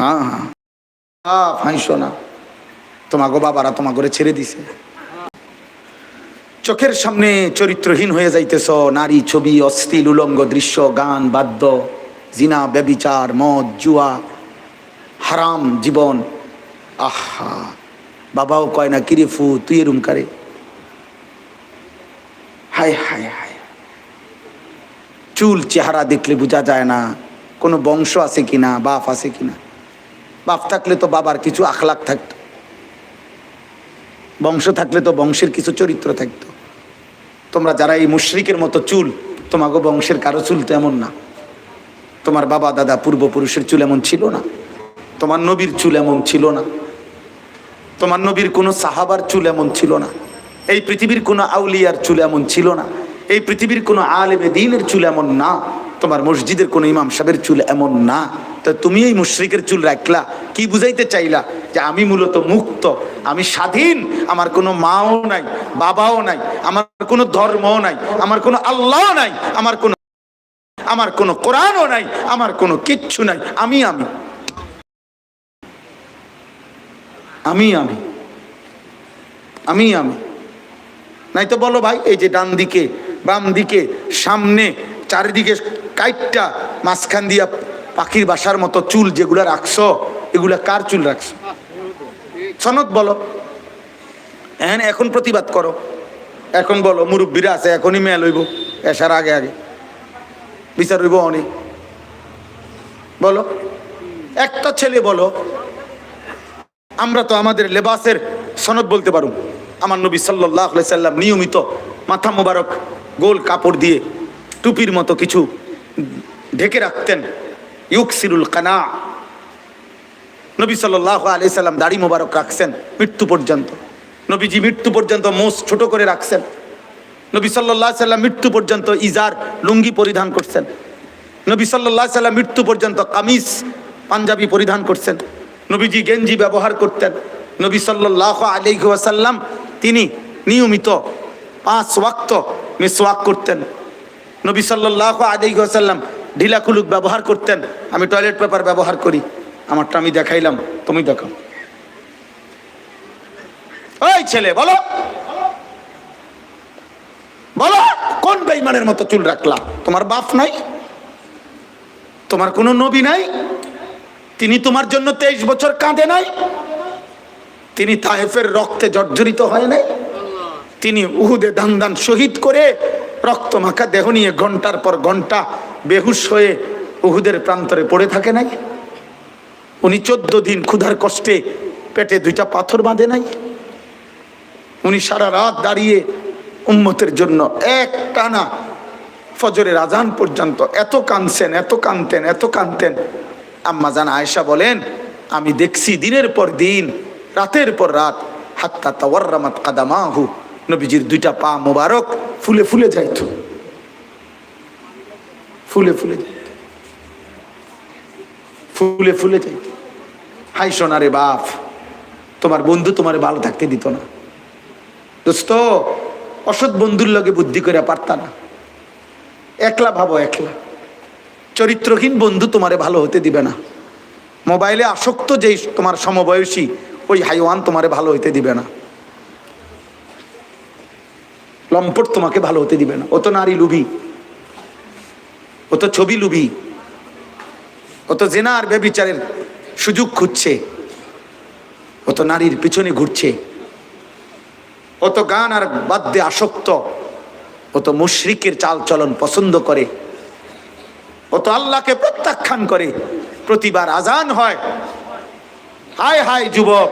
হ্যাঁ হ্যাঁ। হ্যাঁ ফাঁসো না তোমাকে বাবারা তোমাকে করে ছেড়ে দিছে। চোখের সামনে চরিত্রহীন হয়ে যাইতেছ নারী ছবি অস্থিল উলঙ্গ দৃশ্য গান বাদ্য জিনা ব্যবিচার মদ জুয়া হারাম জীবন। আহা বাবাও কয় না কিরে ফু তুই এরুম কারে? হায় হায় হায়। চুল চেহারা দেখলে বোঝা যায় না কোনো বংশ আছে কিনা বাপ আছে কিনা। বাপ থাকলে তো বাবার কিছু আখলাখ থাকতো। বংশ থাকলে তো বংশের কিছু চরিত্র থাকতো। তোমরা যারা এই মুশরিকের মতো চুল তোমাকে বংশের কারও চুল তো এমন না। তোমার বাবা, দাদা, পূর্বপুরুষের চুল এমন ছিল না। তোমার নবীর চুল এমন ছিল না। তোমার নবীর কোনো সাহাবার চুল এমন ছিল না। এই পৃথিবীর কোনো আউলিয়ার চুল এমন ছিল না। এই পৃথিবীর কোনো আলেমে দিনের চুল এমন না। তোমার মসজিদের কোনো ইমাম সাহেবের চুল এমন না। তো তুমি এই মুশরিকের চুল রাখলা, কি বুঝাইতে চাইলা? যে আমি মূলত মুক্ত, আমি স্বাধীন, আমার কোনো মাও নাই, বাবাও নাই, আমার কোনো ধর্মও নাই, আমার কোনো আল্লাহ নাই, আমার কোনো আমার কোনো কোরআনও নাই, আমার কোনো কিচ্ছু নাই, আমি আমি। আমি আমি। আমি আমি। নাই তো বলো ভাই, এই যে ডান দিকে, বাম দিকে, সামনে, চারিদিকে কাইটটা, মাঝখান দিয়া পাখির বাসার মতো চুল যেগুলা রাখছো, এগুলা কার চুল রাখছো? সনদ বলো। হ্যাঁ এখন প্রতিবাদ করো। এখন বলো, মুরব্বীরা আছে, এখনই মেয়ে লইব, এসার আগে আগে। বিচার হইব অনেক। বলো, একটা ছেলে বলো, আমরা তো আমাদের লেবাসের সনদ বলতে পারুম। আমার নবী সাল্লাহ সাল্লাম নিয়মিত মাথা মোবারক গোল কাপড় দিয়ে টুপির মতো কিছু ঢেকে রাখতেন। ইউকসিরুল কানা। নবী সাল্লাহ আলি সাল্লাম দাড়ি মোবারক রাখছেন মৃত্যু পর্যন্ত। নবীজি মৃত্যু পর্যন্ত মোষ ছোট করে রাখছেন। নবী সাল্লাহ সাল্লাম মৃত্যু পর্যন্ত ইজার, লুঙ্গি পরিধান করছেন। নবী সাল্লাহ সাল্লাম মৃত্যু পর্যন্ত কামিজ, পাঞ্জাবি পরিধান করছেন। নবীজি গেঞ্জি ব্যবহার করতেন। নবী সাল্লাহ আলিহাসাল্লাম তিনি নিয়মিত পাঁচ ওয়াক্ত মিসওয়াক করতেন। নবী সাল্লাহ আলিহাসাল্লাম কুলুক ব্যবহার করতেন। আমি টয়লেট পেপার ব্যবহার করি। আমারটা আমি দেখাইলাম, তুমি দেখাও। ওই ছেলে, বলো। বলো, কোন বেইমানের মতো চুল রাখলা? তোমার বাপ নাই? তোমার কোনো নবী নাই? তিনি তোমার জন্য তেইশ বছর কাঁদে নাই? তিনি তাহেফের রক্তে জর্জরিত হয় নাই? তিনি উহুদে দান দান শহীদ করে রক্ত মাখা দেহ নিয়ে ঘণ্টার পর ঘণ্টা বেহুশ হয়ে উহুদের প্রান্তরে পড়ে থাকে নাই? উনি চোদ্দ দিন ক্ষুধার কষ্টে পেটে দুইটা পাথর বাঁধে নাই? উনি সারা রাত দাঁড়িয়ে উম্মতের জন্য এক টানা ফজরের আজান পর্যন্ত এত কাঁদছেন, এত কাঁদতেন এত কাঁদতেন। আম্মা জান আয়েশা বলেন, আমি দেখছি দিনের পর দিন, রাতের পর রাত, হাত্তা তাওয়ার্রামাত কাদামাহু, নবীজির দুইটা পা মোবারক ফুলে ফুলে যাইত। ফুলে ফুলে যাইত ফুলে ফুলে যাইত হাই সোনারে বাপ, তোমার বন্ধু তোমার ভালো থাকতে দিত না। দোস্ত, অসৎ বন্ধুর লগে বুদ্ধি করে পারতা না। একলা ভাবো একলা। চরিত্রহীন বন্ধু তোমারে ভালো হতে দিবে না। মোবাইলে আসক্ত যেই তোমার সমবয়সী, ওই হাইওয়ান তোমারে ভালো হতে দিবে না। লম্পট তোমাকে ভালো হতে দিবে না। ও তো নারী লুবি ও তো ছবি লুবি। ও তো জেনা আর সুযোগ খুঁজছে। ও তো নারীর পিছনে ঘুরছে। ও তো গান আর বাদ্যে আসক্ত। ও তো মুশরিকের চাল চলন পছন্দ করে। ও তো আল্লাহকে প্রত্যাখ্যান করে। প্রতিবার আজান হয়। হায় হায় যুবক,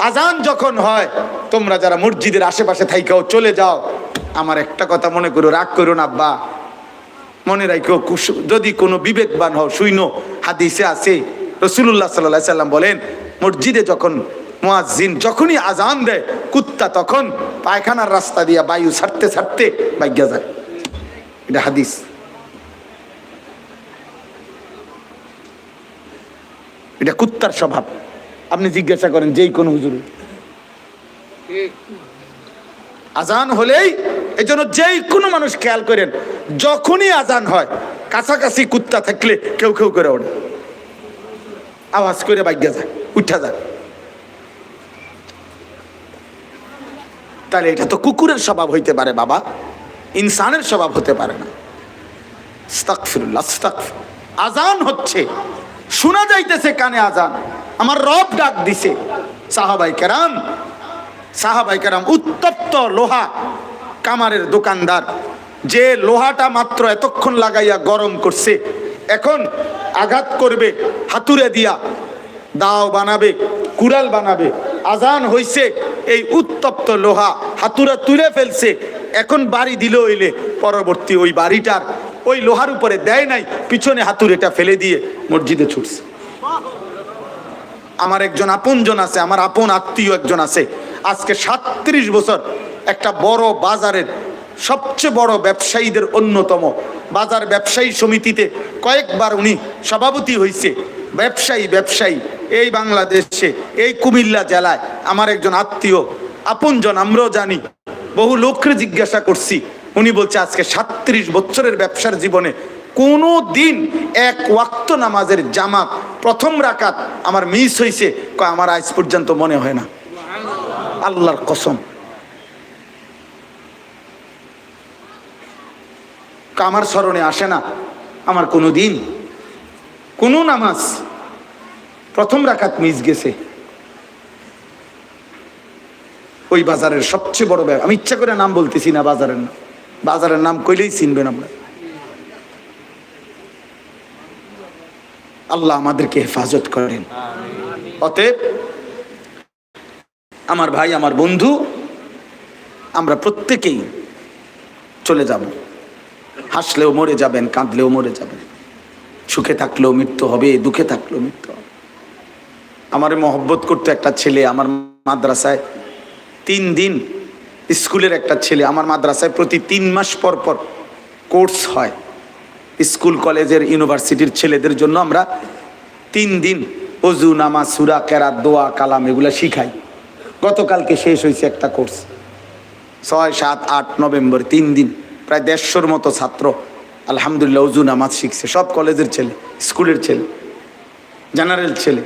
আজান যখন হয়, তোমরা যারা মসজিদের আশেপাশে থাইকাও চলে যাও। আমার একটা কথা মনে করো, রাগ করো না, আব্বা। মনে রাখো যদি কোনো বিবেকবান হও, শুইন, হাদিসে আছে। রসুল্লাহ সাল্লাহ সাল্লাম বলেন, মসজিদে যখন মুয়াজ্জিন যখনই আজান দেয়, কুত্তা তখন পায়খানার রাস্তা দিয়া বায়ু ছাড়তে ছাড়তে বাইজ্ঞা যায়। এটা হাদিস। এটা কুত্তার স্বভাব। আপনি জিজ্ঞাসা করেন, যেই কোনো হুজুর? আজান হলেই এই যেই কোনো মানুষ খেয়াল করেন যখনই আজান হয়, কাছাকাছি কুত্তা থাকলে কেউ কেউ করে ওঠে। আওয়াজ করে বাইজ্ঞা যায়, উঠা যায়। তাহলে এটা তো কুকুরের স্বভাব হইতে পারে বাবা, ইনসানের স্বভাব হতে পারে না। আজান হচ্ছে, শোনা যাইতেছে কানে আজান। আমার রব ডাক দিছে, সাহাবাই কেরাম সাহাবাই কেরাম উত্তপ্ত লোহা কামারের দোকানদার যে লোহাটা মাত্র এতক্ষণ লাগাইয়া গরম করছে, এখন আঘাত করবে, হাতুড়ে দিয়া দাও বানাবে, কুড়াল বানাবে। আজান হইছে, এই উত্তপ্ত লোহা হাতুরা তুলে ফেলছে। এখন বাড়ি দিল হইলে, পরবর্তী ওই বাড়িটার ওই লোহার উপরে দেয় নাই, পিছনে হাতুড়েটা ফেলে দিয়ে মসজিদে ছুটছে। আমার একজন আপনজন আছে, আমার আপন আত্মীয় একজন আছে। আজকে সাত্রিশ বছর একটা বড় বাজারের সবচেয়ে বড় ব্যবসায়ীদের অন্যতম। বাজার ব্যবসায়ী সমিতিতে কয়েকবার উনি সভাপতি হয়েছে ব্যবসায়ী ব্যবসায়ী, এই বাংলাদেশে, এই কুমিল্লা জেলায় আমার একজন আত্মীয়, আপনজন, আমরাও জানি, বহু লোককে জিজ্ঞাসা করছি। উনি বলছে, আজকে সাত্রিশ বছরের ব্যবসার জীবনে কোনো দিন এক ওয়াক্ত নামাজের জামা প্রথম রাকাত আমার মিস হয়েছে আমার আজ পর্যন্ত মনে হয় না। আল্লাহর কসম। আমার স্মরণে আসে না। আমার কোনো দিন কোনো নামাজ প্রথম রাখাত মিস গেছে। ওই বাজারের সবচেয়ে বড় ব্যাগ আমি ইচ্ছা করে নাম বলতেছি না বাজারের নাম। বাজারের নাম কইলেই চিনবেন আমরা আল্লাহ আমাদেরকে হেফাজত করেন। অতএব, আমার ভাই, আমার বন্ধু, আমরা প্রত্যেকেই চলে যাব। হাসলেও মরে যাবেন, কাঁদলেও মরে যাবেন। সুখে থাকলেও মৃত্যু হবে, দুঃখে থাকলেও মৃত্যু হবে। আমার মহব্বত করতো একটা ছেলে আমার মাদ্রাসায় তিন দিন স্কুলের একটা ছেলে আমার মাদ্রাসায় প্রতি তিন মাস পর পর কোর্স হয়। স্কুল, কলেজের, ইউনিভার্সিটির ছেলেদের জন্য আমরা তিন দিন অজু, নামাজ, সুরা, কেরাত, দোয়া, কালাম এগুলো শিখাই। গতকালকে শেষ হয়েছে একটা কোর্স। ছয়, সাত, আট নভেম্বর তিন দিন প্রায় দেড়শোর মতো ছাত্র। আলহামদুলিল্লাহ অজু নামাজ শিখছে। সব কলেজের ছেলে, স্কুলের ছেলে, জেনারেল ছেলে।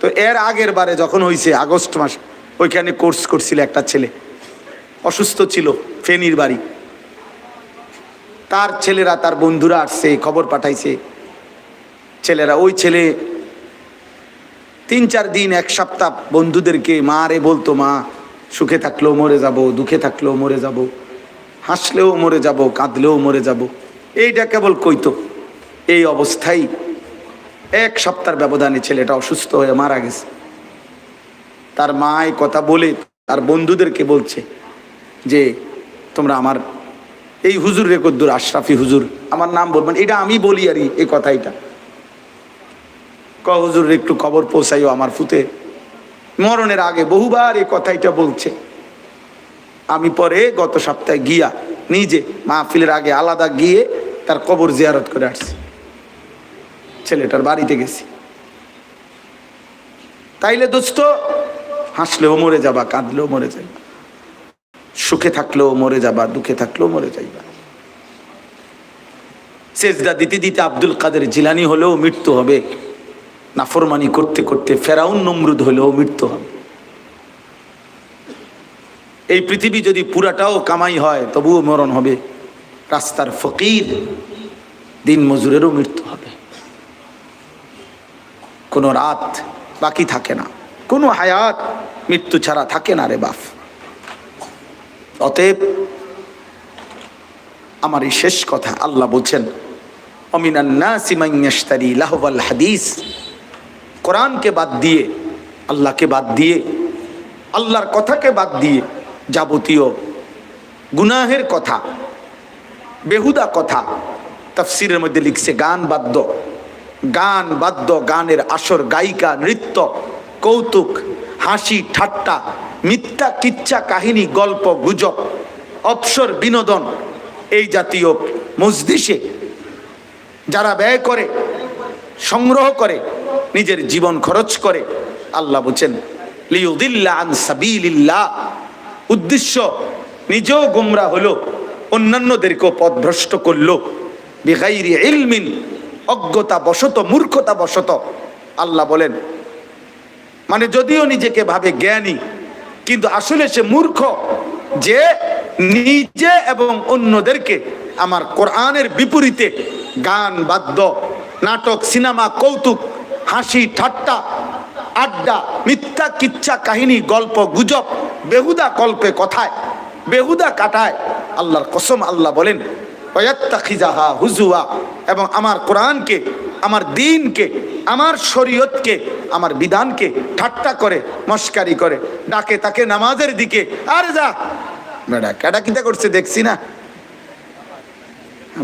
তো এর আগের বারে যখন হয়েছে আগস্ট মাস, ওইখানে কোর্স করছিল একটা ছেলে। অসুস্থ ছিল, ফেনীর বাড়ি। তার ছেলেরা, তার বন্ধুরা আসছে, খবর পাঠাইছে। ছেলেরা, ওই ছেলে তিন চার দিন, এক সপ্তাহ বন্ধুদেরকে, মা রে, বলতো মা, সুখে থাকলেও মরে যাব, দুঃখে থাকলেও মরে যাব। হাসলেও মরে যাব, কাঁদলেও মরে যাব। এইটা কেবল কইতো এই অবস্থায় এক সপ্তাহের ব্যবধানে ছেলেটা অসুস্থ হয়ে মারা গেছে। তার মা এই কথা বলে তার বন্ধুদেরকে বলছে যে, তোমরা আমার এই হুজুর রেকদ্দুর আশরাফি হুজুর, আমার নাম বলবেন এটা আমি বলি আর এই কথা এটা। ক হুজুর, একটু খবর পৌঁছাইও আমার ফুতে মরণের আগে বহুবার এই কথাইটা বলছে। আমি পরে গত সপ্তাহে গিয়া নিজে মাহফিলের আগে আলাদা গিয়ে তার কবর জিয়ারত করে আসছি। ছেলেটার বাড়িতে গেছি। তাইলে দোস্ত, হাসলেও মরে যাবা, কাঁদলেও মরে যাইবা। সুখে থাকলেও মরে যাবা, দুঃখে থাকলেও মরে যাইবা। সেজদা দিতে দিতে আব্দুল কাদের জিলানি হলেও মৃত্যু হবে। নাফরমানি করতে করতে ফেরাউন নমরুদ হলেও মৃত্যু হবে। এই পৃথিবী যদি পুরাটাও কামাই হয়, তবুও মরণ হবে। রাস্তার ফকির দিন মজুরেরও মৃত্যু হবে। কোনো রাত বাকি থাকে না। কোনো হায়াত মৃত্যু ছাড়া থাকে না রে বাপ। অতএব আমার এই শেষ কথা আল্লাহ বলছেন অমিনান্নাসিমাইয়াস্তারি লাহবাল হাদিস। কোরআনকে বাদ দিয়ে, আল্লাহকে বাদ দিয়ে, আল্লাহর কথাকে বাদ দিয়ে যাবতীয় গুনাহের কথা, বেহুদা কথা তাফসিরের মধ্যে লিখছে, গান বাদ্য গান বাদ্য, গানের আসর, গায়িকা, নৃত্য, কৌতুক, হাসি, ঠাট্টা, মিথ্যা কিচ্ছা কাহিনী, গল্প, গুজব, অবসর, বিনোদন, এই জাতীয় মজদিসে যারা ব্যয় করে, সংগ্রহ করে, নিজের জীবন খরচ করে, আল্লাহ বলছেন, লিউদিল্লা আন সাবিলিল্লাহ। উদ্দেশ্য নিজেও গোমরা হলো, অন্যান্যদেরকেও পথভ্রষ্ট করল। বেগাইরি ইলমিন অজ্ঞতা বশত মূর্খতা বশত আল্লাহ বলেন মানে যদিও নিজেকে ভাবে জ্ঞানী, কিন্তু আসলে সে মূর্খ যে নিজে এবং অন্যদেরকে আমার কোরআনের বিপরীতে গান, বাদ্য, নাটক, সিনেমা, কৌতুক, হাসি, ঠাট্টা আড্ডা, মিথ্যা কিচ্ছা কাহিনী, গল্প, গুজব, বেহুদা কল্পে কথায়, বেহুদা কাটায়। আল্লাহর কসম আল্লাহ বলেন ওয়াত্তাখিজাহা হুজুয়া এবং আমার কোরআনকে, আমার দিনকে, আমার শরীয়তকে, আমার বিধানকে ঠাট্টা করে, মস্কারি করে, ডাকে তাকে নামাজের দিকে। আরে যা! বেড়া কেডা কিতা করছে, দেখছি না।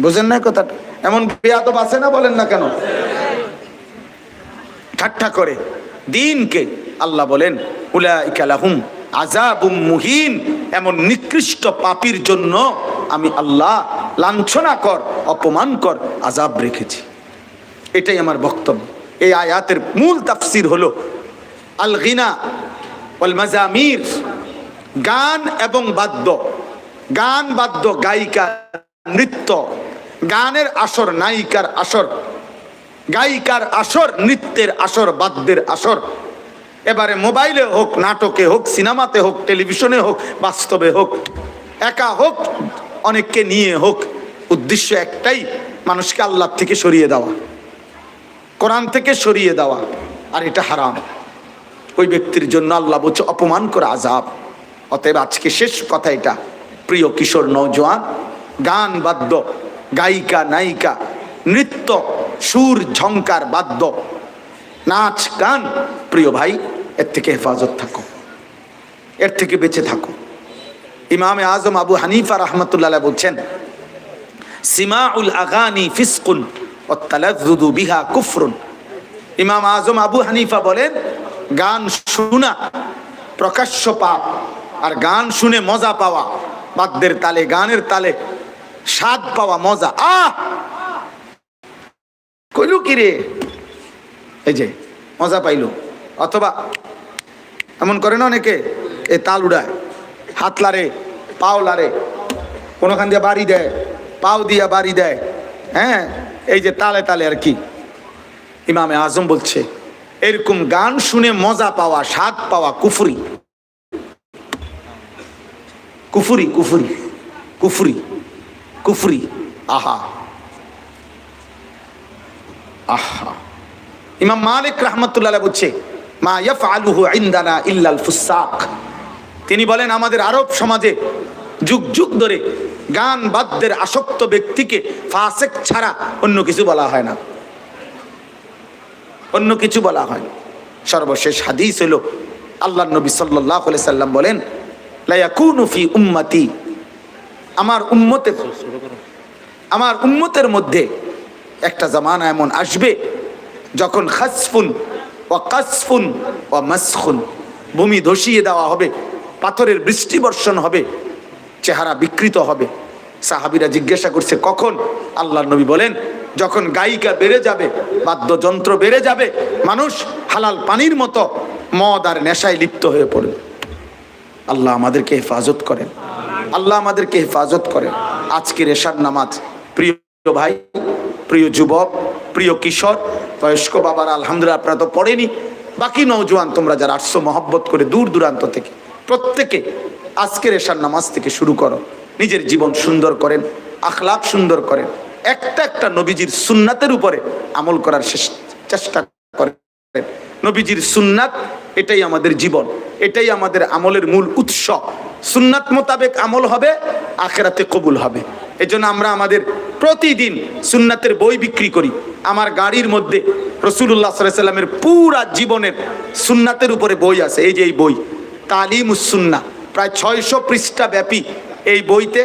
বুঝেন না কথাটা? এমন বেয়াদব আছে না বলেন না কেন? ঠাট্টা করে। দিনকে আল্লাহ বলেন উলাইকালাহুম আজাবুম মুহিন। এমন নিকৃষ্ট পাপির জন্য আমি আল্লাহ লাঞ্ছনা কর, অপমান কর আজাব রেখেছি। এটাই আমার বক্তব্য। এই আয়াতের মূল তাফসির হলো আল গিনা মাজামির গান এবং বাদ্য। গান, বাদ্য, গায়িকা, নৃত্য। গানের আসর, নায়িকার আসর। গায়িকার আসর, নৃত্যের আসর, বাদ্যের আসর। এবারে মোবাইলে হোক, নাটকে হোক, সিনেমাতে হোক, টেলিভিশনে হোক, বাস্তবে হোক, একা হোক, অনেককে নিয়ে হোক, উদ্দেশ্য একটাই, মানুষকে আল্লাহ থেকে সরিয়ে দেওয়া। কোরআন থেকে সরিয়ে দেওয়া, আর এটা হারাম। ওই ব্যক্তির জন্য আল্লাহ বলছে, অপমান করে আজাব অতএব আজকে শেষ কথা এটা। প্রিয় কিশোর নৌজওয়ান গান, বাদ্য, গায়িকা, নায়িকা, নৃত্য সুর ঝঙ্কার বাদ্য, নাচ, গান, প্রিয় ভাই, এর থেকে হেফাজত থাকো। এর থেকে বেঁচে থাকো। ইমামে আজম আবু হানিফা রহমতুল্লাহ বলছেন, সিমাউল আগানি ফিসকুন ও তালাজুদু বিহা কুফরুন। ইমাম আজম আবু হানিফা বলেন, গান শোনা প্রকাশ্য পাপ, আর গান শুনে মজা পাওয়া, বাদ্যের তালে, গানের তালে স্বাদ পাওয়া মজা। আহ! কইলু কি রে? এই যে, মজা পাইলো। অথবা, এমন করে না অনেকে, এ তাল উড়ায়, হাত লারে পাও লারে কোনোখান দিয়ে বাড়ি দেয়, পাও দিয়া বাড়ি দেয় হ্যাঁ? এই যে তালে তালে আর কি। ইমামে আজম বলছে, এরকম গান শুনে মজা পাওয়া, স্বাদ পাওয়া কুফুরি। কুফুরি কুফুরি কুফুরি কুফুরি, আহা। আহা। ইমাম মালিক রহমতুল্লাহ বলছে, মা ইয়ফ আলুহু ইন্দানা ইল্লাল ফুসাক তিনি বলেন, আমাদের আরব সমাজে যুগ যুগ ধরে গান বাদ্যের আসক্ত ব্যক্তিকে ফাসেক ছাড়া অন্য কিছু বলা হয় না। অন্য কিছু বলা হয়। সর্বশেষ হাদিস হলো আল্লাহ নবী সাল্লাহ সাল্লাম বলেন ফি উম্মতি। আমার উম্মতে আমার উম্মতের মধ্যে একটা জামানা এমন আসবে যখন খাসফুন ও কাসফুন ও মাসখুন। ভূমি ধসিয়ে দেওয়া হবে, পাথরের বৃষ্টি বর্ষণ হবে, চেহারা বিকৃত হবে। সাহাবিরা জিজ্ঞাসা করছে, কখন? আল্লাহ নবী বলেন, যখন গায়িকা বেড়ে যাবে, বাদ্যযন্ত্র বেড়ে যাবে, মানুষ হালাল পানির মতো মদ আর নেশায় লিপ্ত হয়ে পড়বে। আল্লাহ আমাদেরকে হেফাজত করেন। আল্লাহ আমাদেরকে হেফাজত করেন। আজকের এশার নামাজ, প্রিয় ভাই প্রিয় যুবক, প্রিয় কিশোর, বয়স্ক বাবার, আলহামদুলিল্লাহ আপনারা তো পড়েনি। বাকি নৌজওয়ান তোমরা যারা আসছো, মহব্বত করে দূর দূরান্ত থেকে, প্রত্যেকে আজকের এশার নামাজ থেকে শুরু করো। নিজের জীবন সুন্দর করেন আখলাপ সুন্দর করেন। একটা একটা নবীজির সুন্নাতের উপরে আমল করার চেষ্টা করেন। নবীজির সুন্নাত, এটাই আমাদের জীবন, এটাই আমাদের আমলের মূল উৎস। সুন্নাত মোতাবেক আমল হবে, আখেরাতে কবুল হবে। এজন্য আমরা আমাদের প্রতিদিন সুন্নাতের বই বিক্রি করি। আমার গাড়ির মধ্যে রসুল্লাহ সাল্লামের পুরা জীবনের সুন্নাতের উপরে বই আছে, এই যে এই বই তালিম উসুন্না প্রায় ছয়শো পৃষ্ঠা ব্যাপী এই বইতে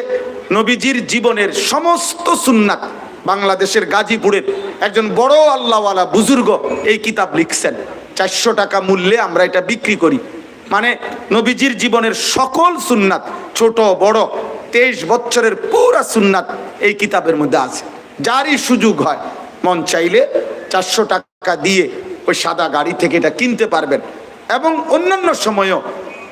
নবীজির জীবনের সমস্ত সুন্নাত বাংলাদেশের গাজীপুরের একজন বড় আল্লাহওয়ালা বুজুর্গ এই কিতাব লিখছেন। চারশো টাকা মূল্যে আমরা এটা বিক্রি করি। মানে নবীজির জীবনের সকল সুন্নাত, ছোট, বড়, তেইশ বছরের পুরা সুন্নাত এই কিতাবের মধ্যে আছে। যারই সুযোগ হয়, মন চাইলে চারশো টাকা দিয়ে ওই সাদা গাড়ি থেকে এটা কিনতে পারবেন। এবং অন্যান্য সময়ও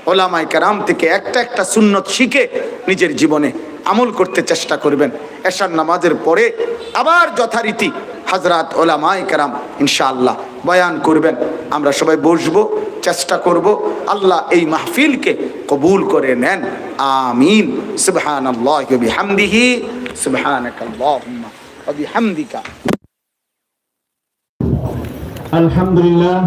ওলামাই কারাম থেকে একটা একটা সুন্নত শিখে নিজের জীবনে আমল করতে চেষ্টা করবেন। এশার নামাজের পরে আবার যথারীতি হাজরাত ওলামাই কারাম ইনশাআল্লাহ বয়ান করবেন। আমরা সবাই বসবো চেষ্টা করব আল্লাহ এই মাহফিলকে কবুল করে নেন। আমিন। সুবহান আল্লাহ বিহামদিহি। আলহামদুলিল্লাহ।